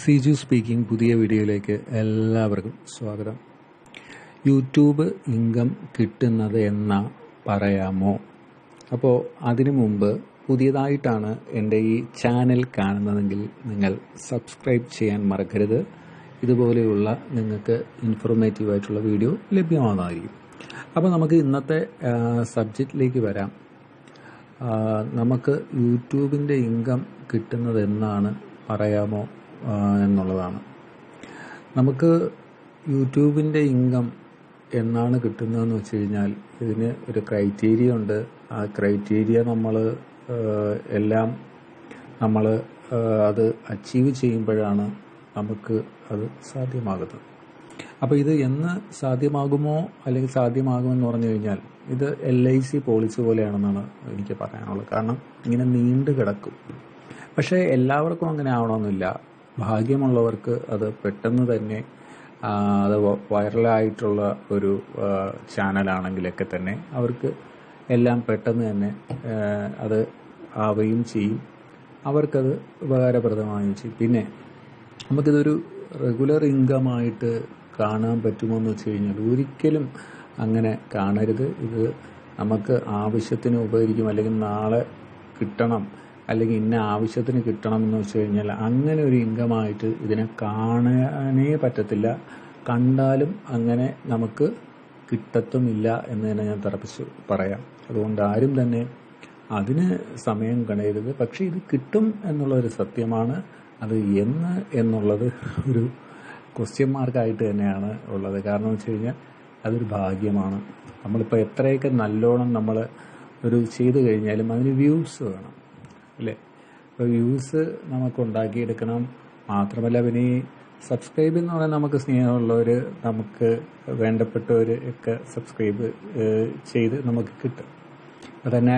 Siju speaking പുതിയ വീഡിയോയിലേക്ക് എല്ലാവർക്കും സ്വാഗതം. യൂട്യൂബ് ഇൻകം കിട്ടുന്നത് എന്ന പറയാമോ? അപ്പോൾ അതിനു മുമ്പ് പുതിയതായിട്ടാണ് എന്റെ ഈ ചാനൽ കാണുന്നതെങ്കിൽ നിങ്ങൾ സബ്സ്ക്രൈബ് ചെയ്യാൻ മറക്കരുത്. ഇതുപോലെയുള്ള നിങ്ങൾക്ക് ഇൻഫോർമേറ്റീവ് ആയിട്ടുള്ള വീഡിയോ ലഭ്യമാകുന്നതായിരിക്കും അപ്പോൾ നമുക്ക് ഇന്നത്തെ സബ്ജക്റ്റിലേക്ക് വരാം. നമുക്ക് യൂട്യൂബിന്റെ ഇൻകം കിട്ടുന്നത് എന്നാണ് പറയാമോ? എന്നുള്ളതാണ്. നമുക്ക് യൂട്യൂബിന്റെ ഇൻകം എന്നാണ് കിട്ടുന്നതെന്ന് വെച്ച് കഴിഞ്ഞാൽ ഇതിന് ഒരു ക്രൈറ്റീരിയ ഉണ്ട്. ആ ക്രൈറ്റീരിയ നമ്മൾ എല്ലാം നമ്മൾ അത് അച്ചീവ് ചെയ്യുമ്പോഴാണ് നമുക്ക് അത് സാധ്യമാകുന്നത്. അപ്പോൾ ഇത് എന്ന് സാധ്യമാകുമോ അല്ലെങ്കിൽ സാധ്യമാകുമെന്ന് പറഞ്ഞു കഴിഞ്ഞാൽ ഇത് എൽ ഐ സി പോളിസി പോലെയാണെന്നാണ് എനിക്ക് പറയാനുള്ളത്. കാരണം ഇങ്ങനെ നീണ്ടു കിടക്കും. പക്ഷേ എല്ലാവർക്കും അങ്ങനെ ആവണമെന്നില്ല. ഭാഗ്യമുള്ളവർക്ക് അത് പെട്ടെന്ന് തന്നെ അത് വൈറലായിട്ടുള്ള ഒരു ചാനലാണെങ്കിലൊക്കെ തന്നെ അവർക്ക് എല്ലാം പെട്ടെന്ന് തന്നെ അത് ആവുകയും ചെയ്യും. അവർക്കത് ഉപകാരപ്രദമാവുകയും ചെയ്യും. പിന്നെ നമുക്കിതൊരു റെഗുലർ ഇൻകമായിട്ട് കാണാൻ പറ്റുമോ എന്ന് വെച്ച് കഴിഞ്ഞാൽ ഒരിക്കലും അങ്ങനെ കാണരുത്. ഇത് നമുക്ക് ആവശ്യത്തിന് ഉപകരിക്കും. അല്ലെങ്കിൽ നാളെ കിട്ടണം. അല്ലെങ്കിൽ ഇന്ന ആവശ്യത്തിന് കിട്ടണം എന്ന് വെച്ച് കഴിഞ്ഞാൽ അങ്ങനെ ഒരു ഇൻകമായിട്ട് ഇതിനെ കാണാനേ പറ്റത്തില്ല. കണ്ടാലും അങ്ങനെ നമുക്ക് കിട്ടത്തുമില്ല എന്ന് തന്നെ ഞാൻ തറപ്പിച്ച് പറയാം. അതുകൊണ്ട് ആരും തന്നെ അതിന് സമയം കളയരുത്. പക്ഷേ ഇത് കിട്ടും എന്നുള്ളൊരു സത്യമാണ്. അത് എന്ന് എന്നുള്ളത് ഒരു ക്വസ്റ്റ്യൻ മാർക്കായിട്ട് തന്നെയാണ് ഉള്ളത്. കാരണം വെച്ച് കഴിഞ്ഞാൽ അതൊരു ഭാഗ്യമാണ്. നമ്മളിപ്പോൾ എത്രയൊക്കെ നല്ലോണം നമ്മൾ ഒരു ചെയ്തു കഴിഞ്ഞാലും അതിന് വ്യൂസ് വേണം. അല്ലേ? അപ്പോൾ വ്യൂസ് നമുക്ക് ഉണ്ടാക്കിയെടുക്കണം മാത്രമല്ല പിന്നെ ഈ സബ്സ്ക്രൈബ് എന്ന് പറഞ്ഞാൽ നമുക്ക് സ്നേഹമുള്ളവർ നമുക്ക് വേണ്ടപ്പെട്ടവർ ഒക്കെ സബ്സ്ക്രൈബ് ചെയ്ത് നമുക്ക് കിട്ടും. അപ്പോൾ തന്നെ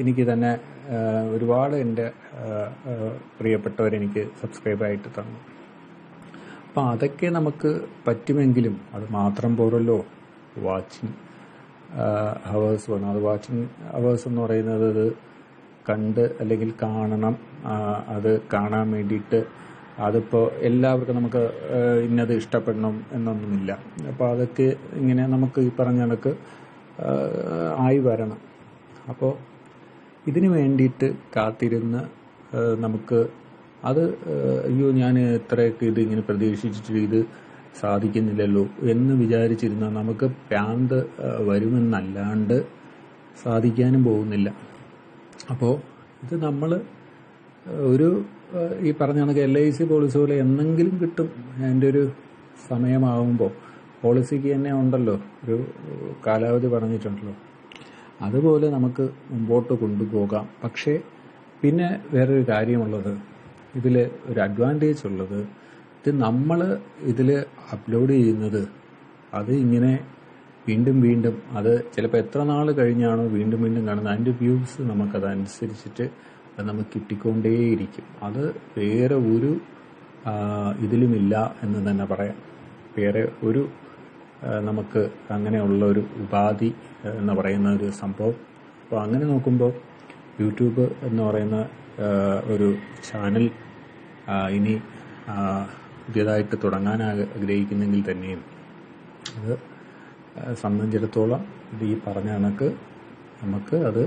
എനിക്ക് തന്നെ ഒരുപാട് എന്റെ പ്രിയപ്പെട്ടവരെനിക്ക് സബ്സ്ക്രൈബായിട്ട് തന്നു. അപ്പം അതൊക്കെ നമുക്ക് പറ്റുമെങ്കിലും അത് മാത്രം പോരല്ലോ. വാച്ചിങ് ഹവേഴ്സ് വേണം അത് വാച്ചിങ് ഹവേഴ്സ് എന്ന് പറയുന്നത് കണ്ട് അല്ലെങ്കിൽ കാണണം. അത് കാണാൻ വേണ്ടിയിട്ട് അതിപ്പോൾ എല്ലാവർക്കും നമുക്ക് ഇന്നത് ഇഷ്ടപ്പെടണം എന്നൊന്നുമില്ല. അപ്പോൾ അതൊക്കെ ഇങ്ങനെ നമുക്ക് ഈ പറഞ്ഞ കണക്ക് ആയി വരണം. അപ്പോൾ ഇതിന് വേണ്ടിയിട്ട് കാത്തിരുന്ന് നമുക്ക് അത് അയ്യോ ഞാൻ ഇത്രയൊക്കെ ഇത് ഇങ്ങനെ പ്രതീക്ഷിച്ചിട്ട് ഇത് സാധിക്കുന്നില്ലല്ലോ എന്ന് വിചാരിച്ചിരുന്ന നമുക്ക് പ്രാന്ത് ആ, വരുമെന്നല്ലാണ്ട് സാധിക്കാനും പോകുന്നില്ല. അപ്പോൾ ഇത് നമ്മൾ ഒരു ഈ പറഞ്ഞ കണക്ക് എൽ ഐ സി പോളിസി പോലെ എന്നെങ്കിലും കിട്ടും അതിന്റെ ഒരു സമയമാകുമ്പോൾ പോളിസിക്ക് തന്നെ ഉണ്ടല്ലോ ഒരു കാലാവധി പറഞ്ഞിട്ടുണ്ടല്ലോ. അതുപോലെ നമുക്ക് മുമ്പോട്ട് കൊണ്ടുപോകാം. പക്ഷേ പിന്നെ വേറൊരു കാര്യമുള്ളത് ഇതിൽ ഒരു അഡ്വാന്റേജ് ഉള്ളത് ഇത് നമ്മൾ ഇതിൽ അപ്ലോഡ് ചെയ്യുന്നത് അത് ഇങ്ങനെ വീണ്ടും വീണ്ടും അത് ചിലപ്പോൾ എത്ര നാൾ കഴിഞ്ഞാണോ വീണ്ടും വീണ്ടും കാണുന്നത്. അതിന്റെ വ്യൂസ് നമുക്കതനുസരിച്ചിട്ട് അത് നമുക്ക് കിട്ടിക്കൊണ്ടേയിരിക്കും. അത് വേറെ ഒരു ഇതിലുമില്ല എന്ന് തന്നെ പറയാം. വേറെ ഒരു നമുക്ക് അങ്ങനെയുള്ള ഒരു ഉപാധി എന്ന് പറയുന്ന ഒരു സംഭവം. അപ്പോൾ അങ്ങനെ നോക്കുമ്പോൾ യൂട്യൂബ് എന്ന് പറയുന്ന ഒരു ചാനൽ ഇനി പുതിയതായിട്ട് തുടങ്ങാൻ ആഗ്രഹിക്കുന്നെങ്കിൽ തന്നെയും അത് സംബന്ധിച്ചിടത്തോളം ഇത് ഈ പറഞ്ഞ കണക്ക് നമുക്ക് അത്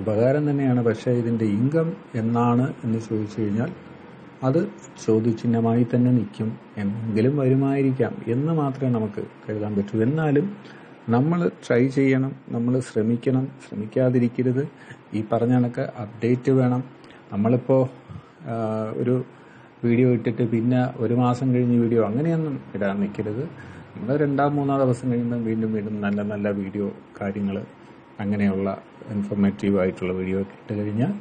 ഉപകാരം തന്നെയാണ്. പക്ഷേ ഇതിന്റെ ഇൻകം എന്നാണ് എന്ന് ചോദിച്ചു കഴിഞ്ഞാൽ അത് ചോദ്യചിഹ്നമായി തന്നെ നിൽക്കും. എന്നെങ്കിലും വരുമായിരിക്കാം എന്ന് മാത്രമേ നമുക്ക് കരുതാൻ പറ്റൂ. എന്നാലും നമ്മൾ ട്രൈ ചെയ്യണം നമ്മൾ ശ്രമിക്കണം. ശ്രമിക്കാതിരിക്കരുത്. ഈ പറഞ്ഞ കണക്ക് അപ്ഡേറ്റ് വേണം. നമ്മളിപ്പോൾ ഒരു വീഡിയോ ഇട്ടിട്ട് പിന്നെ ഒരു മാസം കഴിഞ്ഞ് വീഡിയോ അങ്ങനെയൊന്നും ഇടാൻ നിൽക്കരുത്. നമ്മൾ രണ്ടാം മൂന്നാം ദിവസം കഴിയുമ്പോൾ വീണ്ടും വീണ്ടും നല്ല നല്ല വീഡിയോ കാര്യങ്ങൾ അങ്ങനെയുള്ള ഇൻഫോർമേറ്റീവ് ആയിട്ടുള്ള വീഡിയോ ഒക്കെ ഇട്ട് കഴിഞ്ഞാൽ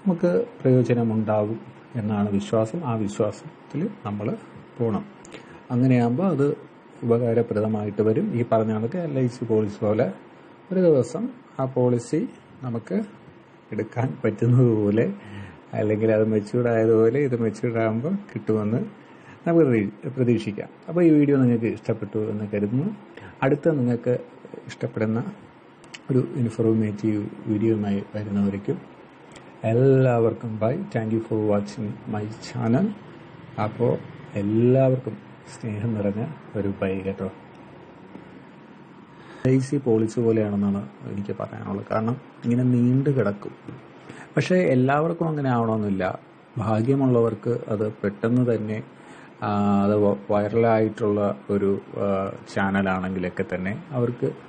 നമുക്ക് പ്രയോജനമുണ്ടാകും എന്നാണ് വിശ്വാസം. ആ വിശ്വാസത്തിൽ നമ്മൾ പോകണം അങ്ങനെയാകുമ്പോൾ അത് ഉപകാരപ്രദമായിട്ട് വരും. ഈ പറഞ്ഞ കണക്ക് എൽ ഐ സി പോളിസി പോലെ ഒരു ദിവസം ആ പോളിസി നമുക്ക് എടുക്കാൻ പറ്റുന്നതുപോലെ അല്ലെങ്കിൽ അത് മെച്യൂർഡ് ആയതുപോലെ ഇത് മെച്യൂർഡ് ആകുമ്പോൾ കിട്ടുമെന്ന് നമുക്ക് പ്രതീ- പ്രതീക്ഷിക്കാം. അപ്പോൾ ഈ വീഡിയോ നിങ്ങൾക്ക് ഇഷ്ടപ്പെട്ടു എന്ന് കരുതുന്നു. അടുത്ത നിങ്ങൾക്ക് ഇഷ്ടപ്പെടുന്ന ഒരു ഇൻഫോർമേറ്റീവ് വീഡിയോയുമായി വരുന്നവരേക്കും എല്ലാവർക്കും bye thank you for watching my channel അപ്പോൾ എല്ലാവർക്കും സ്നേഹം നിറഞ്ഞ ഒരു ബൈ കേട്ടോ. ലൈസി പോളിസി പോലെയാണെന്നാണ് എനിക്ക് പറയാനുള്ളത്. കാരണം ഇങ്ങനെ നീണ്ടു കിടക്കും. പക്ഷേ എല്ലാവർക്കും അങ്ങനെ ആവണമെന്നില്ല. ഭാഗ്യമുള്ളവർക്ക് അത് പെട്ടെന്ന് തന്നെ അത് വൈറലായിട്ടുള്ള ഒരു ചാനലാണെങ്കിലൊക്കെ തന്നെ അവർക്ക്